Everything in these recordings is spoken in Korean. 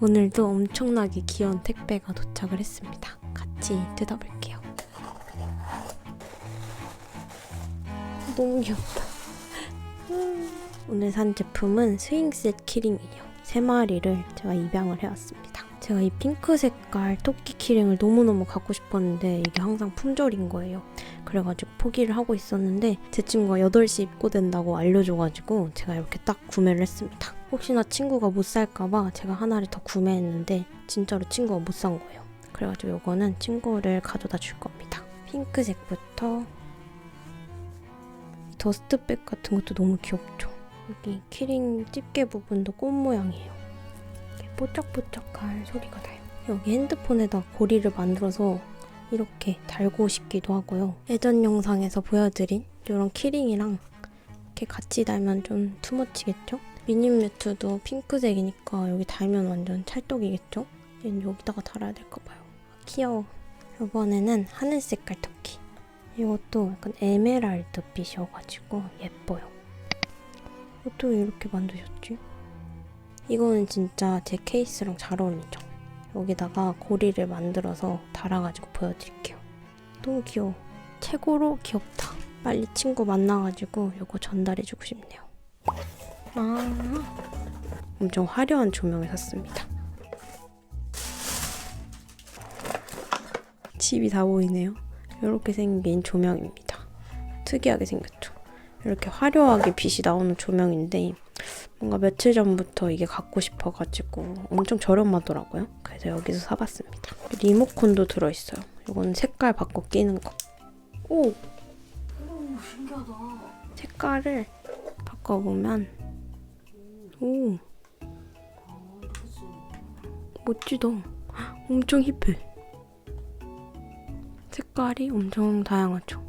오늘도 엄청나게 귀여운 택배가 도착을 했습니다. 같이 뜯어볼게요. 너무 귀엽다. 음. 오늘 산 제품은 스윙셋 키링이에요. 세 마리를 제가 입양을 해왔습니다. 제가 이 핑크 색깔 토끼 키링을 너무너무 갖고 싶었는데 이게 항상 품절인 거예요. 그래가지고 포기를 하고 있었는데 제 친구가 8시 입고 된다고 알려줘가지고 제가 이렇게 딱 구매를 했습니다. 혹시나 친구가 못 살까봐 제가 하나를 더 구매했는데 진짜로 친구가 못 산 거예요. 그래가지고 이거는 친구를 가져다 줄 겁니다. 핑크색부터 더스트백 같은 것도 너무 귀엽죠. 여기 키링 집게 부분도 꽃 모양이에요. 이렇게 뽀짝뽀짝할 소리가 나요. 여기 핸드폰에다 고리를 만들어서 이렇게 달고 싶기도 하고요. 예전 영상에서 보여드린 이런 키링이랑 이렇게 같이 달면 좀 투머치겠죠? 미니뮤트도 핑크색이니까 여기 달면 완전 찰떡이겠죠? 얘는 여기다가 달아야 될까 봐요. 귀여워. 이번에는 하늘 색깔 토끼. 이것도 약간 에메랄드 빛이어가지고 예뻐요. 어떻게 이렇게 만드셨지? 이거는 진짜 제 케이스랑 잘 어울리죠? 여기다가 고리를 만들어서 달아가지고 보여드릴게요. 너무 귀여워. 최고로 귀엽다. 빨리 친구 만나가지고 이거 전달해주고 싶네요. 아, 엄청 화려한 조명을 샀습니다. 집이 다 보이네요. 이렇게 생긴 조명입니다. 특이하게 생겼죠. 이렇게 화려하게 빛이 나오는 조명인데 뭔가 며칠 전부터 이게 갖고 싶어가지고 엄청 저렴하더라고요. 그래서 여기서 사봤습니다. 리모컨도 들어있어요. 이건 색깔 바꿔 끼는 거. 오! 오 신기하다. 색깔을 바꿔보면 오. 멋지다. 엄청 힙해. 색깔이 엄청 다양하죠.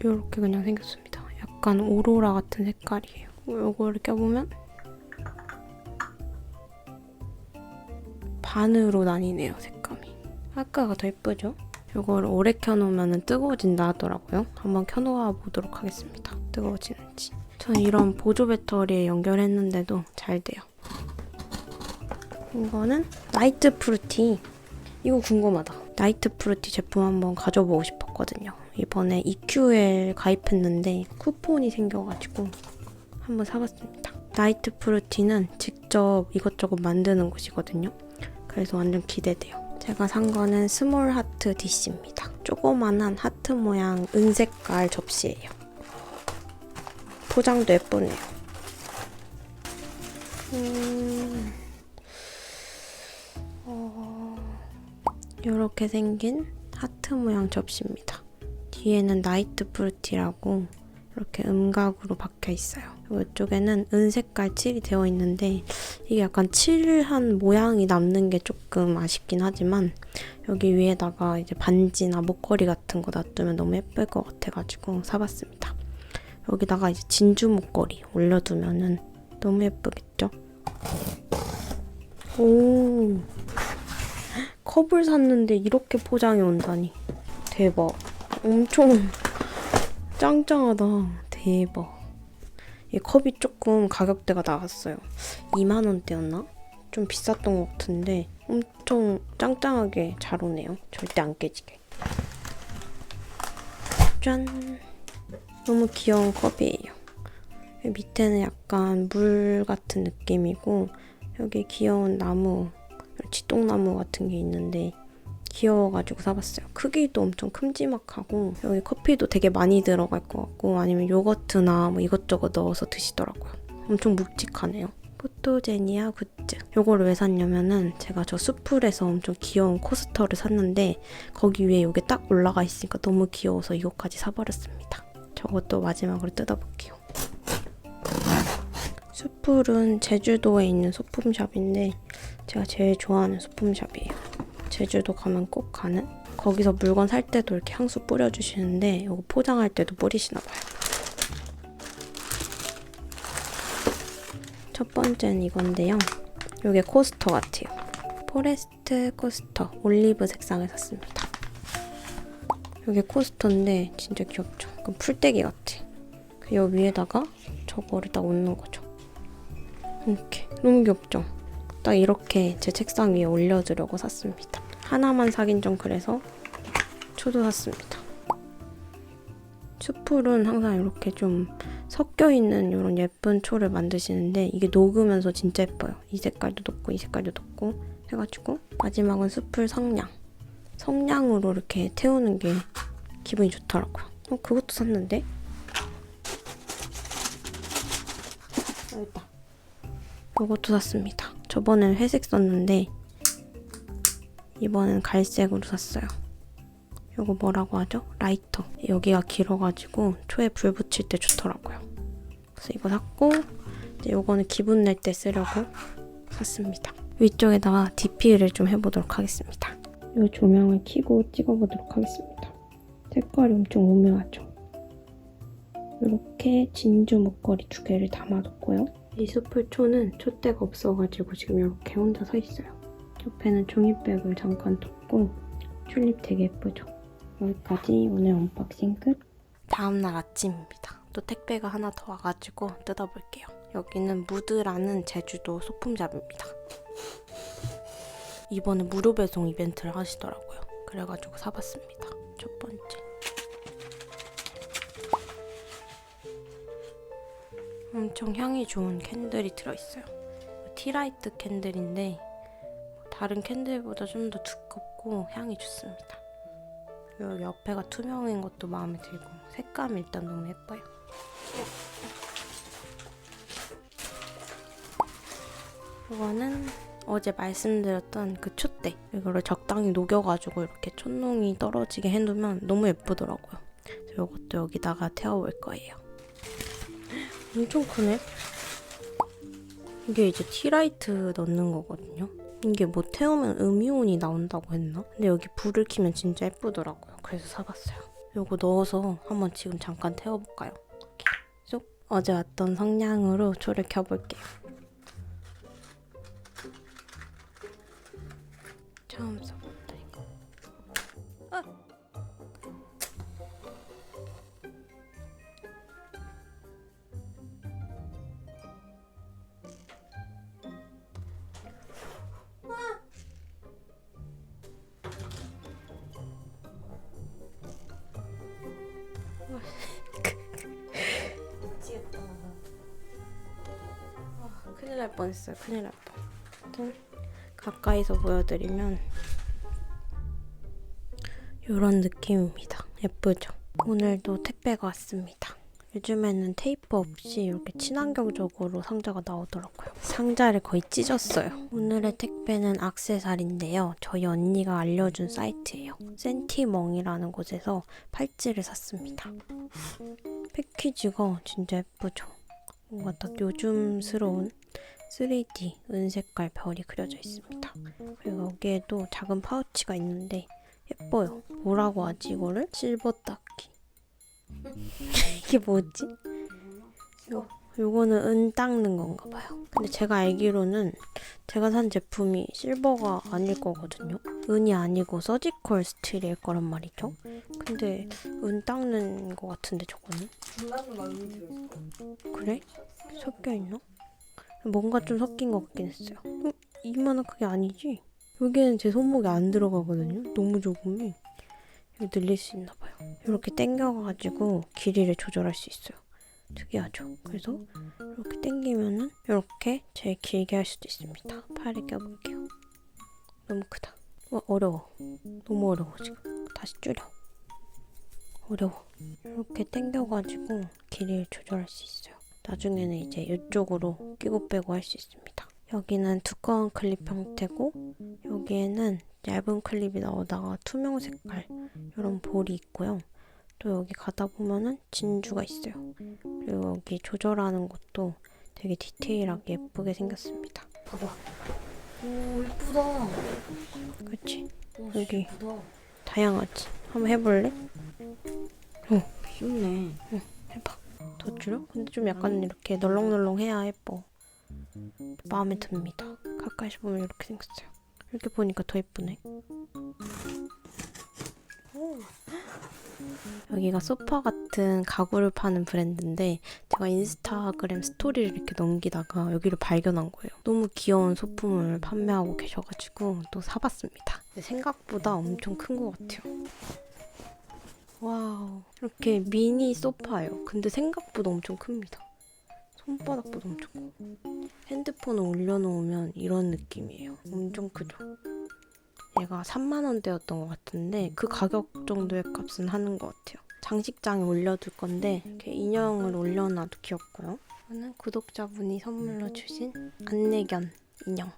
이렇게 그냥 생겼습니다. 약간 오로라 같은 색깔이에요. 요거를 껴보면 반으로 나뉘네요, 색감이. 아까가 더 예쁘죠? 요거를 오래 켜놓으면 뜨거워진다 하더라고요. 한번 켜놓아 보도록 하겠습니다. 뜨거워지는지. 저는 이런 보조 배터리에 연결했는데도 잘 돼요. 이거는 나이트 프루티. 이거 궁금하다. 나이트 프루티 제품 한번 가져보고 싶었거든요. 이번에 EQL 가입했는데 쿠폰이 생겨가지고 한번 사봤습니다. 나이트 프루티는 직접 이것저것 만드는 곳이거든요. 그래서 완전 기대돼요. 제가 산 거는 스몰 하트 디시입니다. 조그만한 하트 모양 은색깔 접시예요. 포장도 예쁘네요. 음, 어, 이렇게 생긴 하트 모양 접시입니다. 뒤에는 나이트 프루티라고 이렇게 음각으로 박혀 있어요. 이쪽에는 은색깔 칠이 되어 있는데 이게 약간 칠한 모양이 남는 게 조금 아쉽긴 하지만 여기 위에다가 이제 반지나 목걸이 같은 거 놔두면 너무 예쁠 것 같아가지고 사봤습니다. 여기다가 이제 진주 목걸이 올려두면은 너무 예쁘겠죠? 오. 컵을 샀는데 이렇게 포장이 온다니. 대박. 엄청 짱짱하다. 대박. 이 컵이 조금 가격대가 나갔어요. 2만원대였나? 좀 비쌌던 것 같은데 엄청 짱짱하게 잘 오네요. 절대 안 깨지게. 짠 너무 귀여운 컵이에요 밑에는 약간 물 같은 느낌이고 여기 귀여운 나무 지똥나무 같은 게 있는데 귀여워가지고 사봤어요. 크기도 엄청 큼지막하고 여기 커피도 되게 많이 들어갈 것 같고 아니면 요거트나 뭐 이것저것 넣어서 드시더라고요. 엄청 묵직하네요. 포토제니아 굿즈. 요거를 왜 샀냐면은 제가 저 수풀에서 엄청 귀여운 코스터를 샀는데 거기 위에 이게 딱 올라가 있으니까 너무 귀여워서 이거까지 사버렸습니다. 저것도 마지막으로 뜯어볼게요. 수풀은 제주도에 있는 소품샵인데 제가 제일 좋아하는 소품샵이에요. 제주도 가면 꼭 가는? 거기서 물건 살 때도 이렇게 향수 뿌려주시는데 이거 포장할 때도 뿌리시나 봐요. 첫 번째는 이건데요. 이게 코스터 같아요. 포레스트 코스터 올리브 색상을 샀습니다. 이게 코스터인데 진짜 귀엽죠? 약간 풀떼기 같아. 그요 위에다가 저거를 딱 얹는 거죠. 이렇게 너무 귀엽죠? 딱 이렇게 제 책상 위에 올려두려고 샀습니다. 하나만 사긴 좀 그래서 초도 샀습니다. 숯불은 항상 이렇게 좀 섞여 있는 이런 예쁜 초를 만드시는데 이게 녹으면서 진짜 예뻐요. 이 색깔도 녹고 이 색깔도 녹고 해가지고 마지막은 숯불 성냥. 성냥으로 이렇게 태우는 게 기분이 좋더라고요. 어, 그것도 샀는데? 아, 있다. 이것도 샀습니다. 저번엔 회색 썼는데 이번엔 갈색으로 샀어요. 이거 뭐라고 하죠? 라이터. 여기가 길어가지고 초에 불 붙일 때 좋더라고요. 그래서 이거 샀고 이제 이거는 기분 낼 때 쓰려고 샀습니다. 위쪽에다가 DP를 좀 해보도록 하겠습니다. 이 조명을 켜고 찍어보도록 하겠습니다. 색깔이 엄청 오묘하죠? 이렇게 진주 목걸이 두 개를 담아뒀고요. 이 숯불초는 촛대가 없어가지고 지금 이렇게 혼자 서 있어요. 옆에는 종이백을 잠깐 뒀고 튤립 되게 예쁘죠? 여기까지 오늘 언박싱 끝. 다음날 아침입니다. 또 택배가 하나 더 와가지고 뜯어볼게요. 여기는 무드라는 제주도 소품샵입니다. 이번에 무료 배송 이벤트를 하시더라고요. 그래가지고 사봤습니다. 엄청 향이 좋은 캔들이 들어있어요. 티라이트 캔들인데 다른 캔들보다 좀 더 두껍고 향이 좋습니다. 요 옆에가 투명인 것도 마음에 들고 색감이 일단 너무 예뻐요. 이거는 어제 말씀드렸던 그 촛대 이거를 적당히 녹여가지고 이렇게 촛농이 떨어지게 해놓으면 너무 예쁘더라고요. 이것도 여기다가 태워볼 거예요. 엄청 크네. 이게 이제 티라이트 넣는 거거든요. 이게 뭐 태우면 음이온이 나온다고 했나? 근데 여기 불을 켜면 진짜 예쁘더라고요. 그래서 사봤어요. 요거 넣어서 한번 지금 잠깐 태워볼까요? 쏙 어제 왔던 성냥으로 초를 켜볼게요. 처음 써 뻔했어요. 큰일 날 뻔. 가까이서 보여드리면 이런 느낌입니다. 예쁘죠? 오늘도 택배가 왔습니다. 요즘에는 테이프 없이 이렇게 친환경적으로 상자가 나오더라고요. 상자를 거의 찢었어요. 오늘의 택배는 악세사리인데요. 저희 언니가 알려준 사이트예요. 센티멍이라는 곳에서 팔찌를 샀습니다. 패키지가 진짜 예쁘죠? 뭔가 딱 요즘스러운 3D 은색깔 별이 그려져 있습니다. 그리고 여기에도 작은 파우치가 있는데 예뻐요. 뭐라고 하지 이거를? 실버 닦기. 이게 뭐지? 요, 요거는 은 닦는 건가 봐요. 근데 제가 알기로는 제가 산 제품이 실버가 아닐 거거든요. 은이 아니고 서지컬 스틸일 거란 말이죠. 근데 은 닦는 거 같은데 저거는? 중간중간 음이 들어있어. 그래? 섞여 있나? 뭔가 좀 섞인 것 같긴 했어요. 어, 이만한 그게 아니지? 여기에는 제 손목이 안 들어가거든요. 너무 조금이. 이거 늘릴 수 있나 봐요. 이렇게 당겨가지고 길이를 조절할 수 있어요. 특이하죠? 그래서 이렇게 당기면은 이렇게 제일 길게 할 수도 있습니다. 팔에 껴볼게요. 너무 크다. 와, 어려워. 너무 어려워, 지금. 다시 줄여. 어려워. 이렇게 당겨가지고 길이를 조절할 수 있어요. 나중에는 이제 이쪽으로 끼고 빼고 할 수 있습니다. 여기는 두꺼운 클립 형태고 여기에는 얇은 클립이 나오다가 투명 색깔 이런 볼이 있고요. 또 여기 가다 보면은 진주가 있어요. 그리고 여기 조절하는 것도 되게 디테일하게 예쁘게 생겼습니다. 봐봐. 오 이쁘다. 그치? 오, 여기. 이쁘다. 다양하지? 한번 해볼래? 귀엽네. 해 봐. 더 줄여? 근데 좀 약간 이렇게 널렁널렁해야 예뻐. 마음에 듭니다. 가까이서 보면 이렇게 생겼어요. 이렇게 보니까 더 예쁘네. 오. 여기가 소파 같은 가구를 파는 브랜드인데 제가 인스타그램 스토리를 이렇게 넘기다가 여기를 발견한 거예요. 너무 귀여운 소품을 판매하고 계셔가지고 또 사봤습니다. 생각보다 엄청 큰 것 같아요. 와우 이렇게 미니 소파예요. 근데 생각보다 엄청 큽니다. 손바닥보다 엄청 커. 핸드폰을 올려놓으면 이런 느낌이에요. 엄청 크죠. 얘가 3만 원대였던 것 같은데 그 가격 정도의 값은 하는 것 같아요. 장식장에 올려둘 건데 이렇게 인형을 올려놔도 귀엽고요. 이거는 구독자분이 선물로 주신 안내견 인형.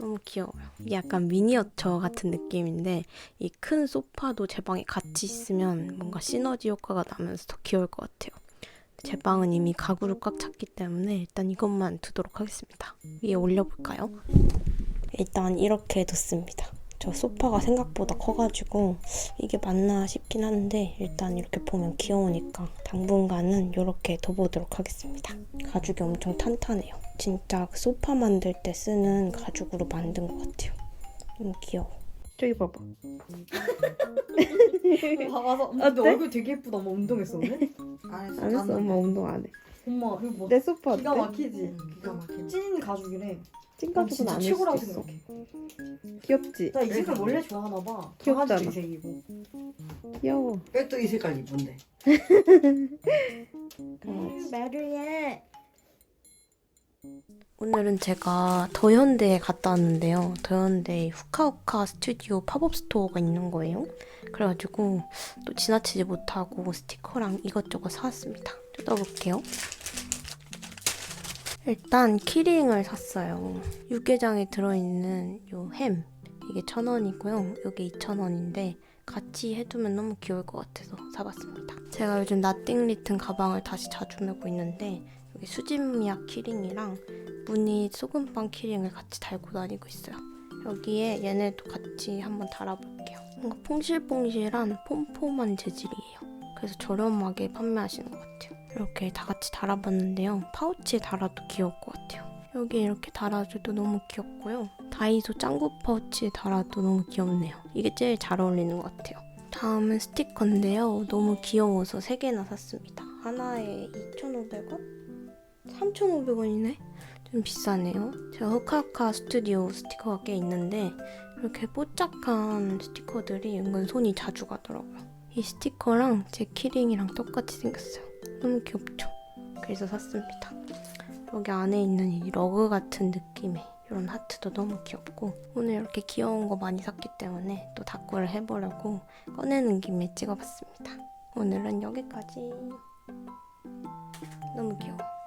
너무 귀여워요. 약간 미니어처 같은 느낌인데 이 큰 소파도 제 방에 같이 있으면 뭔가 시너지 효과가 나면서 더 귀여울 것 같아요. 제 방은 이미 가구를 꽉 찼기 때문에 일단 이것만 두도록 하겠습니다. 위에 올려볼까요? 일단 이렇게 뒀습니다. 저 소파가 생각보다 커가지고 이게 맞나 싶긴 한데 일단 이렇게 보면 귀여우니까 당분간은 이렇게 둬보도록 하겠습니다. 가죽이 엄청 탄탄해요. 진짜 그 소파 만들 때 쓰는 가죽으로 만든 것 같아요. 너무 귀여워. 저기 봐봐. 봐봐서 근데 어때? 얼굴 되게 예쁘다 엄마 운동했어 오늘? 안 했어 안 했어, 엄마 운동 안 해. 엄마 이거 뭐내 소파 기가 어때? 막히지? 기가 막히네. 찐 가죽이래 찐난 가죽은 진짜 아닐 최고라고 수도 있어. 생각해 귀엽지? 나 이 색깔 원래 좋아하나 봐 귀엽잖아. 강아지 이색이고 귀여워. 백도 이 색깔 이쁜데. 메르예 오늘은 제가 더현대에 갔다 왔는데요. 더현대에 후카후카 스튜디오 팝업 스토어가 있는 거예요. 그래가지고 또 지나치지 못하고 스티커랑 이것저것 사왔습니다. 뜯어볼게요. 일단 키링을 샀어요. 육개장에 들어있는 요 햄. 이게 천 원이고요. 이게 이천 원인데 같이 해두면 너무 귀여울 것 같아서 사봤습니다. 제가 요즘 나띵 리튼 가방을 다시 자주 메고 있는데 여기 수진미약 키링이랑 무늬 소금빵 키링을 같이 달고 다니고 있어요. 여기에 얘네도 같이 한번 달아볼게요. 뭔가 퐁실퐁실한 폼폼한 재질이에요. 그래서 저렴하게 판매하시는 것 같아요. 이렇게 다 같이 달아봤는데요. 파우치에 달아도 귀여울 것 같아요. 여기 이렇게 달아줘도 너무 귀엽고요. 다이소 짱구 파우치에 달아도 너무 귀엽네요. 이게 제일 잘 어울리는 것 같아요. 다음은 스티커인데요. 너무 귀여워서 3개나 샀습니다. 하나에 2,500원? 3,500원이네? 좀 비싸네요. 제가 후카카 스튜디오 스티커가 꽤 있는데 이렇게 뽀짝한 스티커들이 은근 손이 자주 가더라고요. 이 스티커랑 제 키링이랑 똑같이 생겼어요. 너무 귀엽죠? 그래서 샀습니다. 여기 안에 있는 이 러그 같은 느낌의 이런 하트도 너무 귀엽고 오늘 이렇게 귀여운 거 많이 샀기 때문에 또 다꾸를 해보려고 꺼내는 김에 찍어봤습니다. 오늘은 여기까지. 너무 귀여워.